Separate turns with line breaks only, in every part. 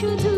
you do?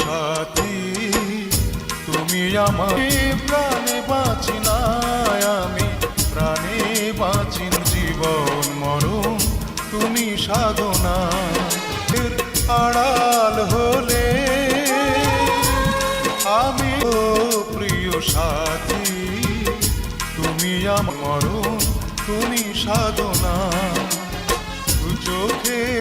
সাথী, তুমি আমার প্রাণে বাঁচি না আমি, প্রাণে বাঁচিন জীবন মরণ তুমি সাধনা। আড়াল হলে আমি প্রিয় সাথী, তুমি আমার মরণ তুমি সাধনা।